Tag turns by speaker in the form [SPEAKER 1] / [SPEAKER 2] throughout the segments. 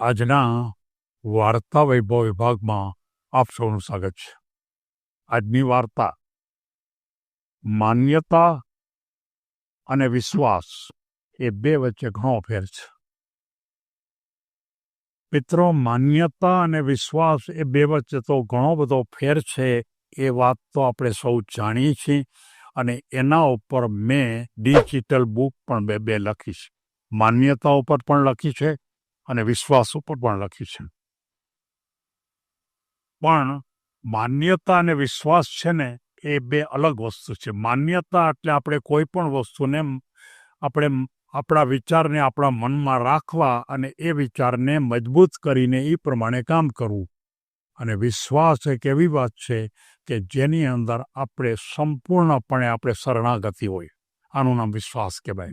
[SPEAKER 1] આજના વાર્તા વૈભવ વિભાગમાં આપ સૌનું સ્વાગત છે. આજની વાર્તા માન્યતા અને વિશ્વાસ એ બે વચ્ચે ઘણો ફેર છે. મિત્રો, માન્યતા અને વિશ્વાસ એ બે વચ્ચે તો ઘણો બધો ફેર છે એ વાત તો આપણે સૌ જાણીએ છીએ અને એના ઉપર મેં ડિજિટલ બુક પણ બે બે લખી છે માન્યતા ઉપર પણ લખી છે અને વિશ્વાસ ઉપર પણ લખી છે. પણ માન્યતા અને વિશ્વાસ છે ને, એ બે અલગ વસ્તુ છે. માન્યતા એટલે આપણે કોઈ પણ વસ્તુને આપણે આપણા વિચારને આપણા મનમાં રાખવા અને એ વિચારને મજબૂત કરીને એ પ્રમાણે કામ કરવું. અને વિશ્વાસ એક એવી વાત છે કે જેની અંદર આપણે સંપૂર્ણપણે આપણે શરણાગતિ હોય. આનું નામ વિશ્વાસ કહેવાય.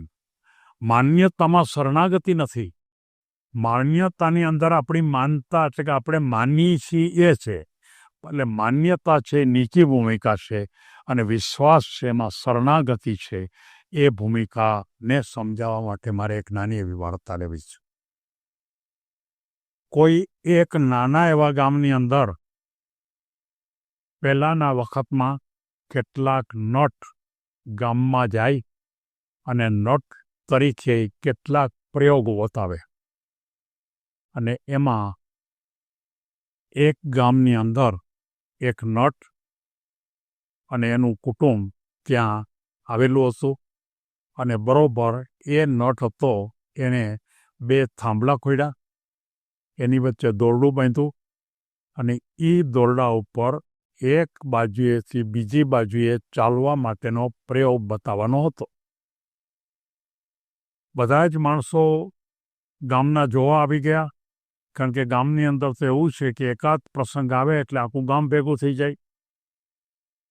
[SPEAKER 1] માન્યતામાં શરણાગતિ નથી. માન્યતાની અંદર આપણી માનતા એટલે કે આપણે માનીએ છીએ એ છે. એટલે માન્યતા છે, નીચી ભૂમિકા છે અને વિશ્વાસ છે, એમાં શરણાગતિ છે. એ ભૂમિકાને સમજાવવા માટે મારે એક નાની એવી વાર્તા લેવી છે. કોઈ એક નાના એવા ગામની અંદર પહેલાના વખતમાં કેટલાક નટ ગામમાં જાય અને નટ તરીકે કેટલાક પ્રયોગો બતાવે. અને એમાં એક ગામની અંદર એક નટ અને એનું કુટુંબ ત્યાં આવેલું હતું. અને બરોબર એ નટ હતો, એણે બે થાંભલા ખોડ્યા એની વચ્ચે દોરડું બાંધ્યું અને એ દોરડા ઉપર એક બાજુએથી બીજી બાજુએ ચાલવા માટેનો પ્રયોગ બતાવવાનો હતો. બધા જ માણસો ગામના જોવા આવી ગયા. કારણ કે ગામની અંદર તો એવું છે કે એકાદ પ્રસંગ આવે એટલે આખું ગામ ભેગું થઈ જાય.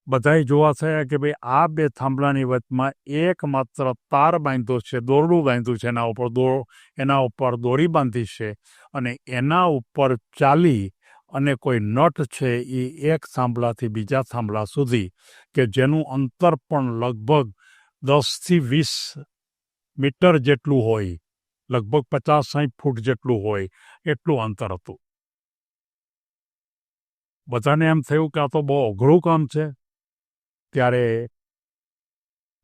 [SPEAKER 1] બધાએ જોવા થયા કે ભાઈ આ બે થાંભલાની વચમાં એક માત્ર તાર બાંધ્યો છે, દોરડું બાંધ્યું છે, એના ઉપર દોર, એના ઉપર દોરી બાંધી છે અને એના ઉપર ચાલી અને કોઈ નટ છે એ એક થાંભલાથી બીજા થાંભલા સુધી કે જેનું અંતર પણ લગભગ દસથી વીસ મીટર જેટલું હોય. લગભગ પચાસ સાઈઠ ફૂટ જેટલું હોય, એટલું અંતર હતું. બધાને એમ થયું કે આ તો બહુ અઘરું કામ છે. ત્યારે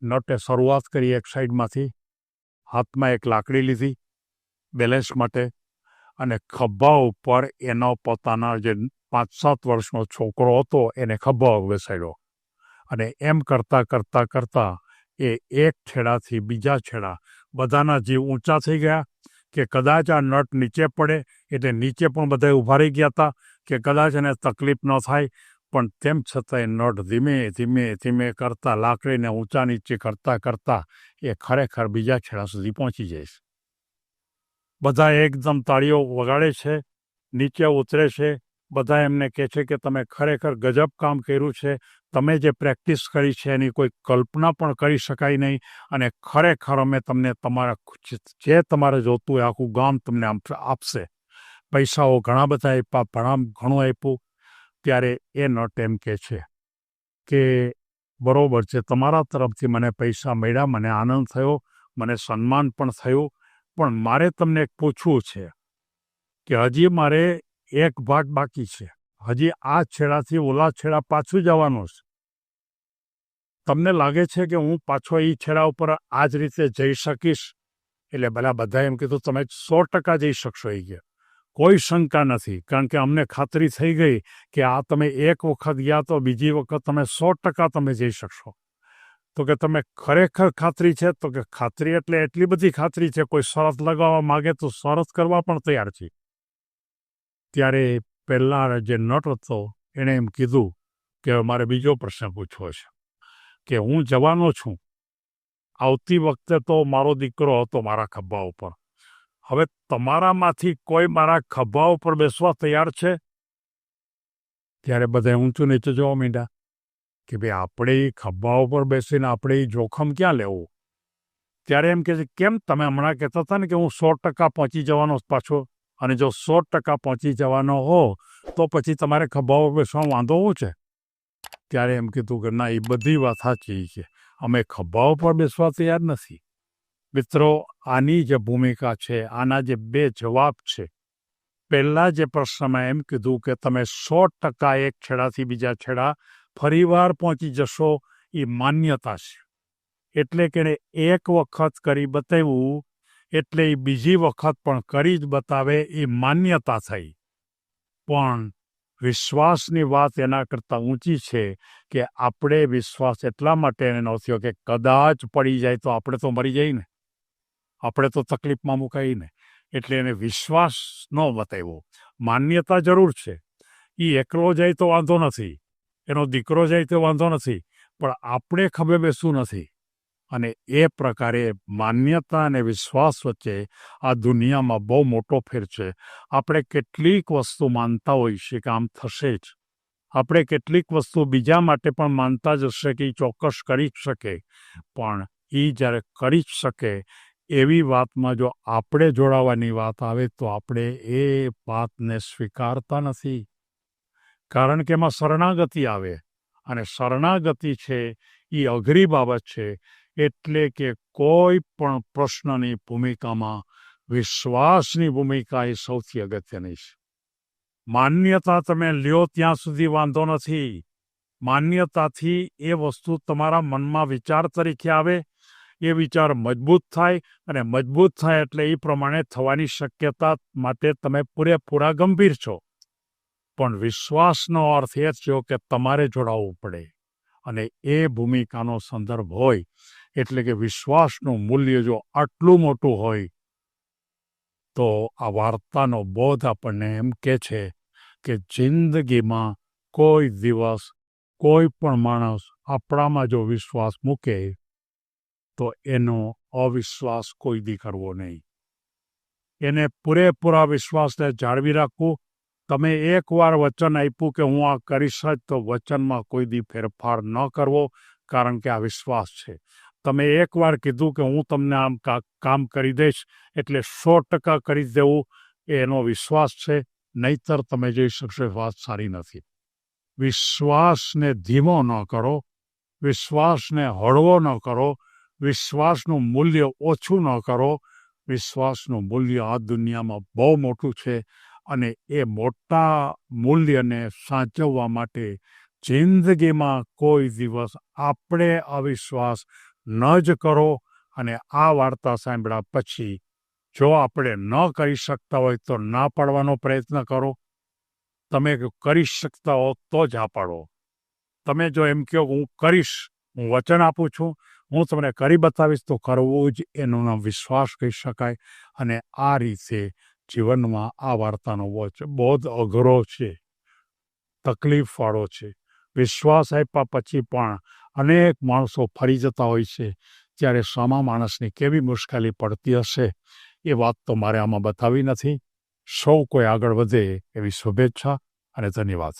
[SPEAKER 1] નટે શરૂઆત કરી એક સાઈડમાંથી, હાથમાં એક લાકડી લીધી, બેલેન્સ માટે, અને ખભા ઉપર એનો પોતાના જે પાંચ સાત વર્ષનો છોકરો હતો, એને ખભા બેસાડ્યો અને એમ કરતાં કરતાં કરતાં એ એક છેડાથી બીજા છેડા બધાના જીવ ઊંચા થઈ ગયા કે કદાચ આ નટ નીચે પડે, એટલે નીચે પણ બધા ઊભા રહી ગયા હતા કે કદાચ એને તકલીફ ન થાય. પણ તેમ છતાંય નટ ધીમે ધીમે ધીમે કરતા લાકડીને ઊંચા નીચે કરતાં કરતાં એ ખરેખર બીજા છેડા સુધી પહોંચી જાય છે. બધા એકદમ તાળીઓ વગાડે છે, નીચે ઉતરે છે બધા એમને કહે છે કે તમે ખરેખર ગજબ કામ કર્યું છે, તમે જે પ્રેક્ટિસ કરી છે એની કોઈ કલ્પના પણ કરી શકાય નહીં અને ખરેખર અમે તમને તમારા જે તમારે જોતું હોય આખું ગામ તમને આપશે. પૈસાઓ ઘણા બધા આપ્યા ઘણા ઘણું આપ્યું. ત્યારે એ નટ એમ કહે છે કે બરોબર છે, તમારા તરફથી મને પૈસા મળ્યા, મને આનંદ થયો, મને સન્માન પણ થયું. પણ મારે તમને પૂછવું છે કે હજી મારે એક ભાગ બાકી છે. હજી આ છેડાથી ઓલા છેડા પાછું જવાનું છે. તમને લાગે છે કે હું પાછો એ છેડા ઉપર આ જ રીતે જઈ શકીશ? એટલે ભલા બધા એમ કીધું, તમે સો ટકા જઈ શકશો એ ગયા કોઈ શંકા નથી, કારણ કે અમને ખાતરી થઈ ગઈ કે આ તમે એક વખત ગયા તો બીજી વખત તમે સો ટકા તમે જઈ શકશો. તો કે તમે ખરેખર ખાતરી છે? તો કે ખાતરી એટલે એટલી બધી ખાતરી છે, કોઈ શરત લગાવવા માગે તો શરત કરવા પણ તૈયાર છે. ત્યારે પહેલાં જે નટ હતો, એણે એમ કીધું કે મારે બીજો પ્રશ્ન પૂછવો છે, કે હું જવાનો છું, આવતી વખતે તો મારો દીકરો હતો મારા ખભા ઉપર. હવે તમારામાંથી કોઈ મારા ખભા ઉપર બેસવા તૈયાર છે? ત્યારે બધા ઊંચું નીચે જોવા માંડ્યા કે ભાઈ આપણે ખભા ઉપર બેસીને આપણે જોખમ ક્યાં લેવું? ત્યારે એમ કે છે, કેમ તમે હમણાં કહેતા હતા ને કે હું સો ટકા પહોંચી જવાનો પાછો? અને જો સો ટકા પહોંચી જવાનો હો, તો પછી તમારે ખભાઓ બેસવા વાંધો શું છે? ત્યારે એમ કીધું કે ના, એ બધી વાત સાચી છે. અમે ખભાઓ પર બેસવા તૈયાર નથી. મિત્રો, આની જે ભૂમિકા છે, આના જે બે જવાબ છે, પહેલાં જે પ્રશ્નમાં એમ કીધું કે તમે સો ટકા એક છેડાથી બીજા છેડા ફરીવાર પહોંચી જશો, એ માન્યતા છે. એટલે કે એક વખત કરી બતાવ્યું એટલે એ બીજી વખત પણ કરી જ બતાવે એ માન્યતા થઈ. પણ વિશ્વાસની વાત એના કરતાં ઊંચી છે કે આપણે વિશ્વાસ એટલા માટે એનો થયો કે કદાચ પડી જાય તો આપણે તો મરી જઈએ ને. આપણે તો તકલીફમાં મુકાઈ ને. એટલે એને વિશ્વાસ ન બતાવ્યો. માન્યતા જરૂર છે. એ એકલો જાય તો વાંધો નથી. એનો દીકરો જાય તો વાંધો નથી. પણ આપણે ખભે બેસવું નથી. અને એ પ્રકારે માન્યતા અને વિશ્વાસ વચ્ચે આ દુનિયામાં બહુ મોટો ફેર છે. આપણે કેટલીક વસ્તુ માનતા હોઈએ છીએ કે આમ થશે જ. આપણે કેટલીક વસ્તુ બીજા માટે પણ માનતા જ હશે કે એ ચોક્કસ કરી જ શકે. પણ એ જ્યારે કરી જ શકે, એવી વાતમાં જો આપણે જોડાવાની વાત આવે તો આપણે એ વાતને સ્વીકારતા નથી. કારણ કે એમાં શરણાગતિ આવે. અને શરણાગતિ છે એ અઘરી બાબત છે. એટલે કે કોઈ પણ પ્રશ્નની ભૂમિકામાં વિશ્વાસની ભૂમિકા એ સૌથી અગત્યની છે. માન્યતા તમે લ્યો ત્યાં સુધી વાંધો નથી. માન્યતાથી એ વસ્તુ તમારા મનમાં વિચાર તરીકે આવે, એ વિચાર મજબૂત થાય અને મજબૂત થાય એટલે એ પ્રમાણે થવાની શક્યતા માટે તમે પૂરેપૂરા ગંભીર છો. પણ વિશ્વાસનો અર્થ એ થયો કે તમારે જોડાવવું પડે અને એ ભૂમિકાનો સંદર્ભ હોય એટલે કે વિશ્વાસનું મૂલ્ય જો આટલું મોટું હોય, તો આ વાર્તાનો બોધ આપણને એમ કે છે કે જિંદગીમાં કોઈ દિવસ કોઈ પણ માણસ આપણામાં જો વિશ્વાસ મૂકે, તો એનો અવિશ્વાસ કોઈ દી કરવો નહીં. એને પૂરેપૂરા વિશ્વાસને જાળવી રાખવું. તમે એકવાર વચન આપ્યું કે હું આ કરીશ જ, તો વચનમાં કોઈ દી ફેરફાર ન કરવો, કારણ કે આ વિશ્વાસ છે. તમે એકવાર કીધું કે હું તમને આમ કામ કરી દઈશ, એટલે સો ટકા કરી દેવું એનો વિશ્વાસ છે. નહીતર તમે જઈ શકશો વાત સારી નથી. વિશ્વાસને ધીમો ન કરો, વિશ્વાસને હળવો ન કરો, વિશ્વાસનું મૂલ્ય ઓછું ન કરો. વિશ્વાસનું મૂલ્ય આ દુનિયામાં બહુ મોટું છે અને એ મોટા મૂલ્યને સાચવવા માટે જિંદગીમાં કોઈ દિવસ આપણે અવિશ્વાસ ન જ કરો અને આ વાર્તા સાંભળ્યા પછી જો આપણે ન કરી શકતા હોય તો ના પાડવાનો પ્રયત્ન કરો. તમે કરી શકતા હો તો જ આ પાડો. તમે જો એમ કહો હું કરીશ, હું વચન આપું છું, હું તમને કરી બતાવીશ, તો કરવું જ એનો નામ વિશ્વાસ કહી શકાય. અને આ રીતે જીવનમાં આ વાર્તાનો બોધ અઘરો છે, તકલીફવાળો છે. વિશ્વાસ આપ્યા પછી પણ અનેક માણસો ફરી જતા હોય છે ત્યારે સામા માણસની કેવી મુશ્કેલી પડતી હશે, એ વાત તો મારે આમાં બતાવી નથી. સૌ કોઈ આગળ વધે એવી શુભેચ્છા અને ધન્યવાદ.